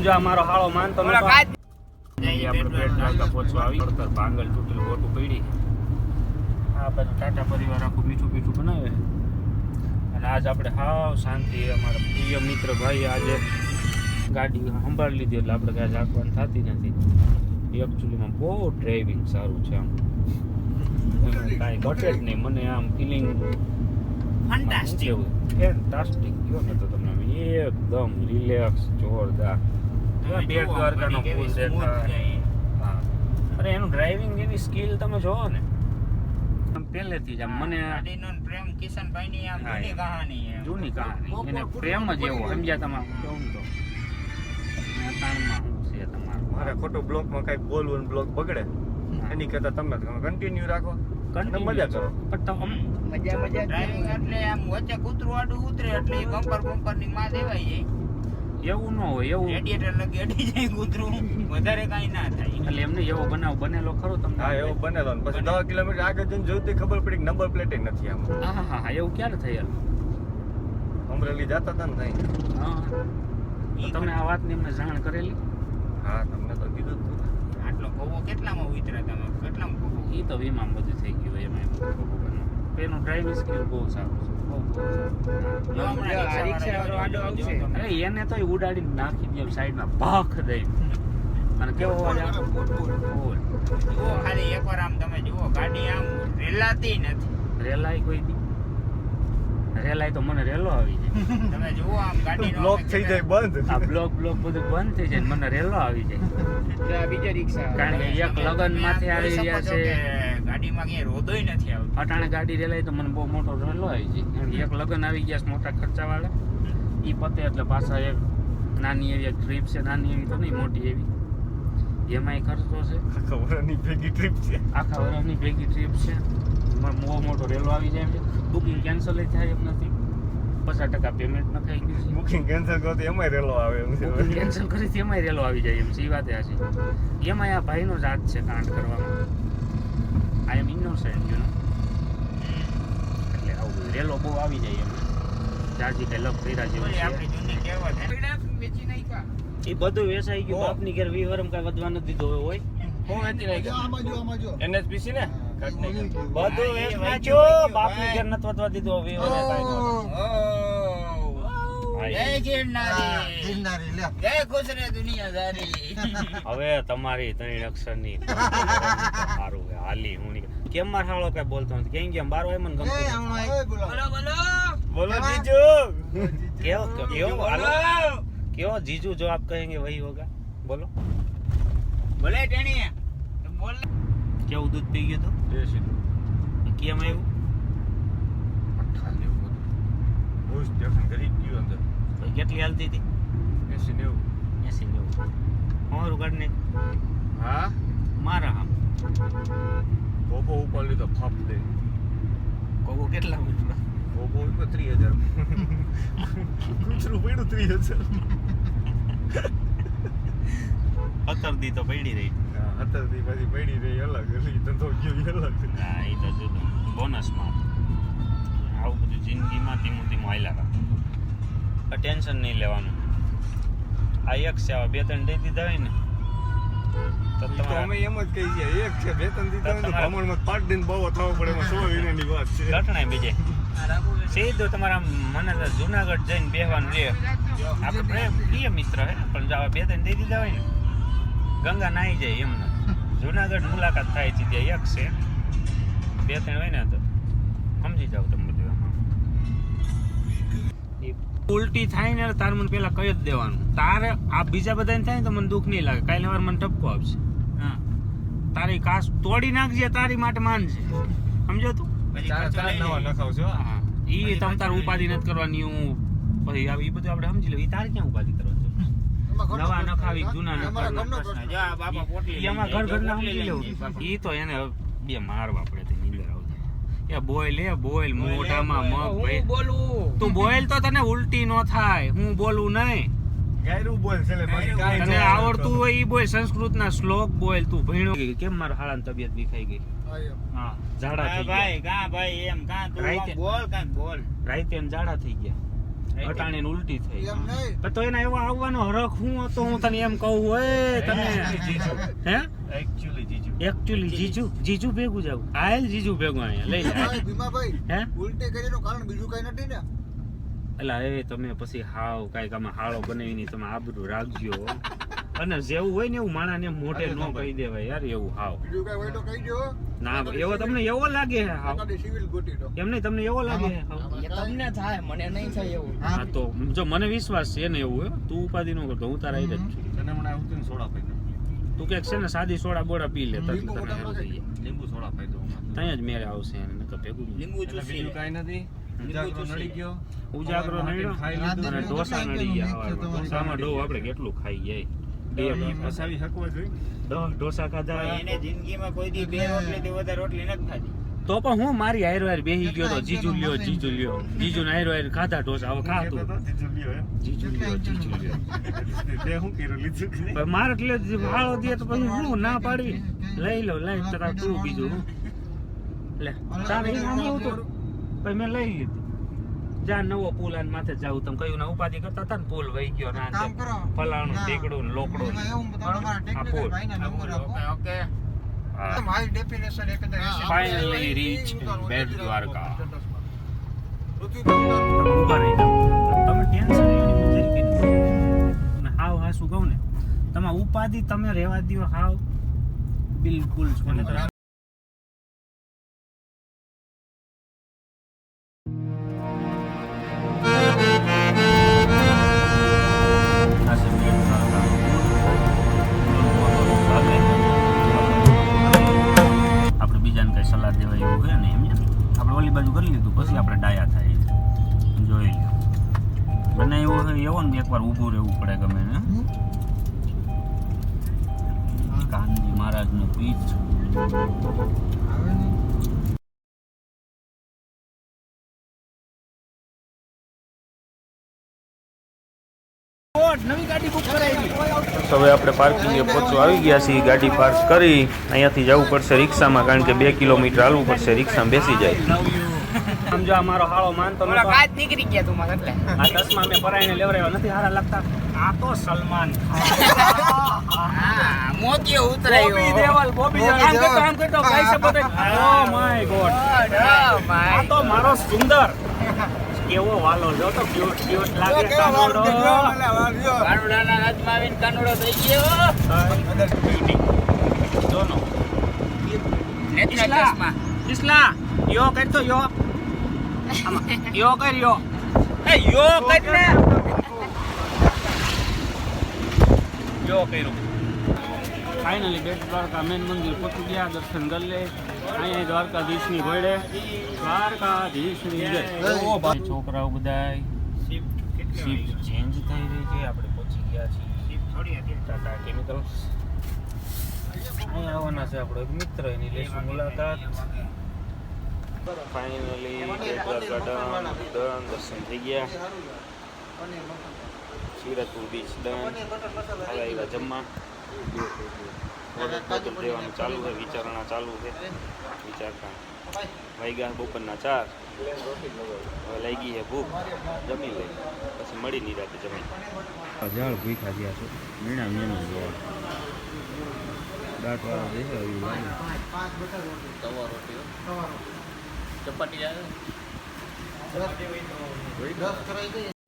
સમજો અમારો મારો હાળો માનતો ભાંગલ તૂટેલ ગોટું પડી. આ બધું ટાટા પરિવાર આખું મીઠું મીઠું બનાવે અને આજ આપણે હાવ શાંતિ અમારા પ્રિય મિત્ર ભાઈ આજે ગાડી સંભાળી લીધી એટલે આપણે કાંઈ ઝાંકવાની થતી નથી. એકચ્યુઅલીમાં બહુ ડ્રાઇવિંગ સારું છે આમ. કાંઈ ઘટે જ નહીં. મને આમ ફિલિંગ ફેન્ટાસ્ટિક ફેન્ટાસ્ટિક કયો ને તો તમને એકદમ રિલેક્સ જોરદાર. બેટ દ્વારકાનો પુલ દેખાય હા. અરે એનું ડ્રાઇવિંગ એની સ્કિલ તમે જોવો ને. આમ પહેલેથી જ આમ મને પ્રેમ કિશનભાઈ ની આમ જૂની કહાની છે. જૂની કહાની. એને પ્રેમ જ એવો સમજ્યા તમે? કેવું તો. તાણમાં છે તમારું? મારે ખોટું બ્લોકમાં કઈ બોલવું બ્લોક બગડે. એની કરતા તમે કન્ટિન્યુ રાખો. મજા કરો. પણ તો મજા મજા. ડ્રાઇવિંગ એટલે આમ વચ્ચે કૂતરું આડું ઉતરે એટલે બમ્પર બમ્પરની માં દેવાઈ એવું ન હોય એવું. રેડિયેટર લગી અડી જાય કૂતરું. વધારે કાંઈ ના થાય. એટલે એમને એવો બનાવ બનેલો ખરો તમને હા એવો બનેલો ને. પછી દસ કિલોમીટર આગળ જઈને જોયું તો ખબર પડી કે નંબર પ્લેટ નથી આમ. હા હા હા એવું ક્યારે થયેલું અમરેલી જતા હતા ને ત્યાં હા તો તમે આ વાતની એમને જાણ કરેલી? હા તમને તો કીધું જ હતું. આટલો કોવો કેટલામાં ઉતરે તમે? કેટલામાં કોવો એ તો વીમામાં બધું થઈ ગયું એમાં એમ એનું ડ્રાઇવિંગ સ્કિલ બહુ સારું છે એને તો ઉડાડી નાખી દે સાઈડમાં ભાખ દઈ અને કેવો અવાજ જુઓ ખાલી એકવાર આમ તમે જુઓ ગાડી આમ રેલાતી નથી રેલાય કોઈ દી રેલાય તો મને રેલો આવી જાય તમે જુઓ આમ ગાડી બ્લોક થઈ જાય બંધ આ બ્લોક બ્લોક બધું બંધ થઈ જાય મને રેલો આવી જાય બીજો રિક્ષા કારણ કે એક લગનમાંથી આવી રહ્યા છે ગાડીમાં ક્યાંય રોદોય નથી આવતો. અટાણે ગાડી રેલાય તો મને બહુ મોટો રેલો આવી જાય. એક લગન આવી ગયા છે મોટા ખર્ચાવાળા. એ પતે એટલે પાછા એક નાની એવી એક ટ્રીપ છે નાની એવી તો નહીં મોટી એવી. એમાંય ખર્ચો છે. આખા વરાની ભેગી ટ્રીપ છે. આખા વરાની ભેગી ટ્રીપ છે. બહુ મોટો રેલો આવી જાય એમ બુકિંગ કેન્સલ થાય એમ નથી. પચાસ ટકા પેમેન્ટ નખાઈ ગયું છે. બુકિંગ કેન્સલ કરો તો એમાંય રેલો આવે એમ છે. કેન્સલ કરી એમાંય રેલો આવી જાય એમ છે. એ વાત છે. એમાંય આ ભાઈનો જ હાથ છે કાંડ કરવામાં. આઈ એમ ઇનોસેન્ટ યુ નો એટલે આવું બધું રેલો બહુ આવી જાય એમ જાજી કઈ લપ કર્યા જેવું છે એ બધું વેચાઈ ગયું. બાપની ઘેર વિવરમ કઈ વધવા નથી દીધો હોય હું વેચી નાખ્યું એનએસપીસી ને બધું વેચ એ નાખ્યો બાપની ઘેર નથી વધવા દીધો વીવરે કાંઈ નહોતું. ઓહ. જય ગિરનારી જય ખુશરે દુનિયાદારી હવે તમારી ત્રણ અક્ષરની સારું હાલી હું નીકળ કેમ માર હાળો કઈ બોલતો નથી? કેમ કેમ? બાર હોય. મને ગમતો બોલો. બોલો બોલો. જીજુ. કેવો કેવો બોલો. કેવો જીજુ જો આપ કહેંગે વહી હોગા. બોલો. બોલે ટેણી બોલ. કેવું દૂધ પી ગયું તો? દેશી દૂધ કેમ આવ્યું? કેટલી હાલતી હતી? એસી નેવું. એસી નેવું. હું રૂગાડ ને હા? મારા હા ગોબો ઉપર લીધો ફપ દે. કોકો કેટલા મિનિટનો ગોબો ઉપર ત્રીસ હજાર. કૂતરું પડ્યું ત્રીસ હજાર. સત્તર દી તો પડી રહી. અત્યાર દી પછી પડી રહી અલગ એટલે ધંધો ગયો અલગ. હા એ તો જુદું. બોનસમાં. આવું બધું જિંદગીમાં ધીમું ધીમું હાલ્યા રાખે. ટેન્શન નહીં લેવાનું. આ એક સેવા બે ત્રણ દઈ દીધા હોય ને અમે એમ જ કહી છીએ એક છે બે ત્રણ દીધા હોય તો પાંચ દિન બહુ થવો પડે એમાં સો વિનાની વાત છે. ઘટના બીજે. સીધું તમારા મને જુનાગઢ જઈને બેહવાનું રે આપણે પ્રેમ પ્રિય મિત્ર હે પણ જો બે ત્રણ દઈ દીધા હોય ને ગંગા નાહી જાય એમને. જુનાગઢ મુલાકાત થાય છે ત્યાં એક છે. બે ત્રણ હોય ને તો. સમજી જાવ તમે. ઉલટી થાય ને તાર મને પેલા કહી જ દેવાનું. તારે આ બીજા બધાને થાય ને તો મને દુઃખ નહીં લાગે. કાલે વાર મને ટપકો આવશે હા. તારી કાસ તોડી નાખજે તારી માટે માનજે. સમજો તું? ઈ તમ તાર ઉપાધિ નથી કરવાની હું પછી આવે એ બધું આપણે સમજી લેવું ઈ તારે ક્યાં ઉપાધિ કરવાની? નવા નખાવી જૂના નખાવી. એમાં ઘર ઘર ના સમજી લેવું. ઈ તો એને બે મારવા પડે. એ બોલ એ બોલ મોઢામાં મગ ભાઈ બોલું? તું બોલ તો તને ઉલટી નો થાય હું બોલું નહીં. ગાયરું બોલ છે તને આવડતું હોય ઈ બોલ સંસ્કૃતના શ્લોક બોલ તું ભણ્યો. કેમ મારા હાળાની તબિયત વિખાઈ ગઈ? હા જાડા થઈ ગયા. ભાઈ કાં ભાઈ એમ કાં તું રાઈતે. બોલ બોલ. રાતે ને ઝાડા થઈ ગયા. અટાણીને ઉલટી થઈ. એમ પણ તો એના એવા આવવાનો હરખ હું હતો હું તને એમ કહું હોય તને હે? એકચ્યુઅલી જીજુ. એકચ્યુઅલી જીજુ જીજુ ભેગું જાવ. આયલ જીજુ ભેગું અહીંયા લઈ લે. ભાઈ ભીમાભાઈ હે? ઉલટી કરીનું કારણ બીજું કઈ નથી ને? એટલે એ તમે પછી હાવ કાંઈક આમાં હાળો બનાવીને તમે આબરૂ રાખજો. અને જેવું હોય ને એવું માણાને મોટે ન કહી દેવાય યાર એવું હાવ. બીજું કઈ હોય તો કહી દો ના એવો તમને એવો લાગે છે હાવ. સિવિલ ગોતી દો એમ નહીં તમને એવો લાગે છે તમને થાય મને નહીં થાય એવું. હા તો જો મને વિશ્વાસ છે ને એવું તું ઉપાધિ ન કરતો હું તારા આવી જ છું. તને મને આવું ને સોડા દઉં તું કે છે ને સાદી સોડા બોડા પી લે તને લીંબુ સોડા પાઈ દઉં ત્યાં જ મેળ આવશે એને નકર ભેગું લીંબુ બીજું કાંઈ નથી. ઉજાગરો નડી ગયો. ઉજાગરો નડ્યો ખાઈ લીધું અને ઢોસા નડી ગયા. ઢોસામાં ડો આપણે કેટલું ખાઈ જાય. બે ફસાવી શકવો જોઈએ ઢોસા ખાધા. એને જિંદગીમાં કોઈ દી બે રોટલીથી વધારે રોટલી નથી ખાધી. તો પણ હું મારી હારો વાયર બેહી ગયો તો જીજુ લ્યો જીજુ લ્યો. જીજુ ને હારો વાયર ખાધા ઢોસ હવે ખા કહેતો તું હતો, જીજુ લ્યો જીજુ લ્યો જીજુ લ્યો. તે શું કર્યું લીધું કે નહીં? પણ મારે એટલે વાળો દે તો પછી હું ના પાડવી. લઈ લો લઈ તારા તું બીજું. હું લે તારે નામ એવું તો પછી મેં લઈ લીધું. જા નવો પુલ આને માથે જાવું તમે. કયું ના ઉપાધિ કરતા હતા ને પુલ વહી ગયો ના કામ કરો. ફલાણું ટેકડું લોકડું આ ટેકનિકલ બોલ. ભાઈના નંબર આપો. ઓકે. મારી ડેફિનેશન એક જ રહેશે. Finally બેટ દ્વારકા. તમે ટેન્શન લેવાની હાવ હાસું કહું ને તમારા ઉપાધિ તમે રહેવા દ્યો હાવ. બિલકુલ છોડી બનાવ્યો ને એકવાર ઊભું રહેવું પડે ગમે ને. કાનજી મહારાજનું પીઠ. આવે હવે આપણે પાર્કિંગે પહોંચવા આવી ગયા છીએ. ગાડી પાર્ક કરી. અહીંયાથી જવું પડશે રિક્ષામાં કારણ કે બે કિલોમીટર હાલવું પડશે. રિક્ષામાં બેસી જાય. સમજો અમારો મારો હાળો માન તો કાચ નીકળી ગયા તું મારા એટલે. આ ચશ્મા મેં પરાઈને લેવરાયો નથી હારા લાગતા? આ તો સલમાન. હા. ઉતરાયો બોબી દેવલ બોબી આમ કરતો આમ કરતો ગાઈ છે ઓ માય ગોડ. આ તો મારો સુંદર. કેવો વાલો જો તો ક્યુટ ક્યુટ લાગે કાનોડો. કાનુડાના હાથમાં આવીને કાનુડો થઈ ગયો જોનો. નેત્રા. ચશ્મા. ઇસ્લા યો કરતો યો યો કર યો એ યો કર ને. યો કર્યો. ફાઇનલી બેટ દ્વારકા મેન મંદિર પહોંચી ગયા. દર્શન કરી લે. અહીંયા દ્વારકાધીશની ઘોડે દ્વારકાધીશની જય. છોકરાઓ બધા શિફ્ટ ચેન્જ થઈ રહી છે. આપણે પહોંચી ગયા છીએ. ટાટા કેમિકલ્સ અહીંયા આવવાના છે આપણો એક મિત્ર. એની લેશું મુલાકાત. ફાઇનલી ડન દર્શન થઈ ગયા શિવરાજપુર બીચ ડન હવે આવ્યા જમવા ઓર્ડર દેવાનું ચાલુ છે વિચારણા ચાલુ છે. વિચારતા વાગ્યા બપોરના ચાર. હવે ગઈ છે ભૂખ. જમી લઈ. પછી મળી નહીં રાતે જમી. હજાર ભૂખા ગયા છે મીણા મીણા જોવા. દાંત વાળા દેશે આવી ચપાટી આવે દસ કરાઈ દઈએ